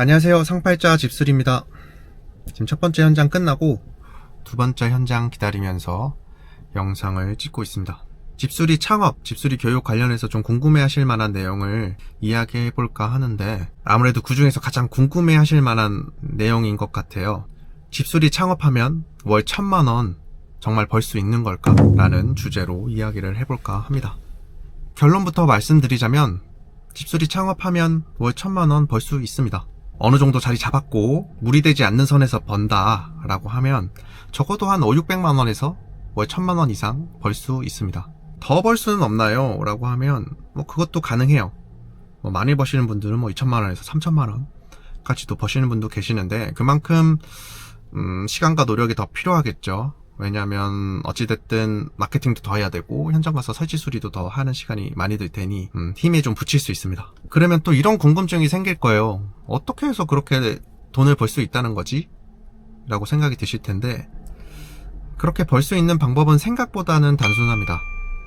안녕하세요. 상팔자 집술입니다. 지금 첫 번째 현장 끝나고 두 번째 현장 기다리면서 영상을 찍고 있습니다. 집수리 창업, 집수리 교육 관련해서 좀 궁금해 하실 만한 내용을 이야기해 볼까 하는데 아무래도 그 중에서 가장 궁금해 하실 만한 내용인 것 같아요. 집수리 창업하면 월 천만 원 정말 벌 수 있는 걸까? 라는 주제로 이야기를 해볼까 합니다. 결론부터 말씀드리자면 집수리 창업하면 월 천만 원 벌 수 있습니다. 어느 정도 자리 잡았고 무리되지 않는 선에서 번다 라고 하면 적어도 한 5, 600만 원에서 월 천만 원 이상 벌 수 있습니다. 더 벌 수는 없나요? 라고 하면 뭐 그것도 가능해요. 뭐 많이 버시는 분들은 뭐 2천만 원에서 3천만 원 까지도 버시는 분도 계시는데 그만큼 음, 시간과 노력이 더 필요하겠죠. 왜냐하면 어찌됐든 마케팅도 더 해야 되고 현장 가서 설치 수리도 더 하는 시간이 많이 들 테니 음, 힘에 좀 붙일 수 있습니다. 그러면 또 이런 궁금증이 생길 거예요. 어떻게 해서 그렇게 돈을 벌 수 있다는 거지? 라고 생각이 드실 텐데 그렇게 벌 수 있는 방법은 생각보다는 단순합니다.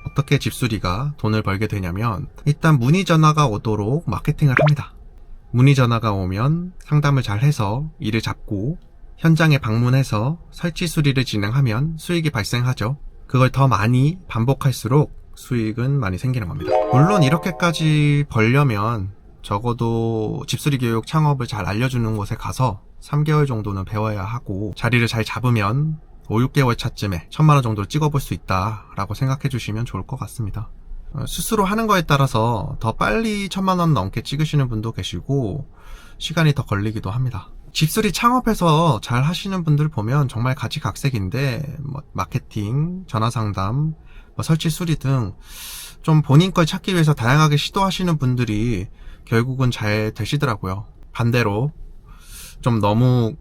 어떻게 집수리가 돈을 벌게 되냐면 일단 문의 전화가 오도록 마케팅을 합니다. 문의 전화가 오면 상담을 잘 해서 일을 잡고 현장에 방문해서 설치 수리를 진행하면 수익이 발생하죠. 그걸 더 많이 반복할수록 수익은 많이 생기는 겁니다. 물론 이렇게까지 벌려면 적어도 집수리 교육 창업을 잘 알려주는 곳에 가서 3개월 정도는 배워야 하고 자리를 잘 잡으면 5, 6개월 차쯤에 천만 원 정도를 찍어볼 수 있다라고 생각해 주시면 좋을 것 같습니다. 어, 스스로 하는 거에 따라서 더 빨리 천만 원 넘게 찍으시는 분도 계시고 시간이 더 걸리기도 합니다. 집수리 창업해서 잘 하시는 분들 보면 정말 가지각색인데 뭐 마케팅, 전화 상담, 뭐 설치 수리 등 좀 본인 걸 찾기 위해서 다양하게 시도하시는 분들이 결국은 잘 되시더라고요. 반대로 좀 너무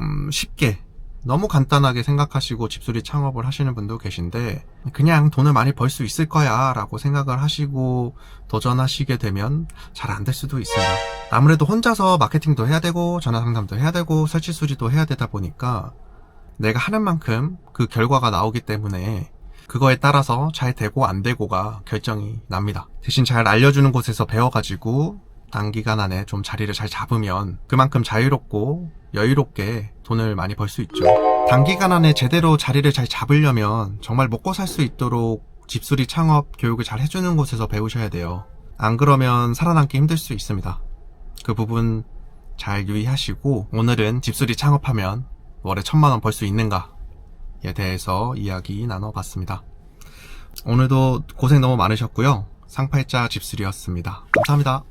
음, 쉽게 너무 간단하게 생각하시고 집수리 창업을 하시는 분도 계신데 그냥 돈을 많이 벌 수 있을 거야 라고 생각을 하시고 도전하시게 되면 잘 안 될 수도 있습니다. 아무래도 혼자서 마케팅도 해야 되고 전화 상담도 해야 되고 설치 수리도 해야 되다 보니까 내가 하는 만큼 그 결과가 나오기 때문에 그거에 따라서 잘 되고 안 되고가 결정이 납니다. 대신 잘 알려주는 곳에서 배워가지고 단기간 안에 좀 자리를 잘 잡으면 그만큼 자유롭고 여유롭게 돈을 많이 벌 수 있죠. 단기간 안에 제대로 자리를 잘 잡으려면 정말 먹고 살 수 있도록 집수리 창업 교육을 잘 해주는 곳에서 배우셔야 돼요. 안 그러면 살아남기 힘들 수 있습니다. 그 부분 잘 유의하시고 오늘은 집수리 창업하면 월에 천만 원 벌 수 있는가에 대해서 이야기 나눠봤습니다. 오늘도 고생 너무 많으셨고요. 상팔자 집수리였습니다. 감사합니다.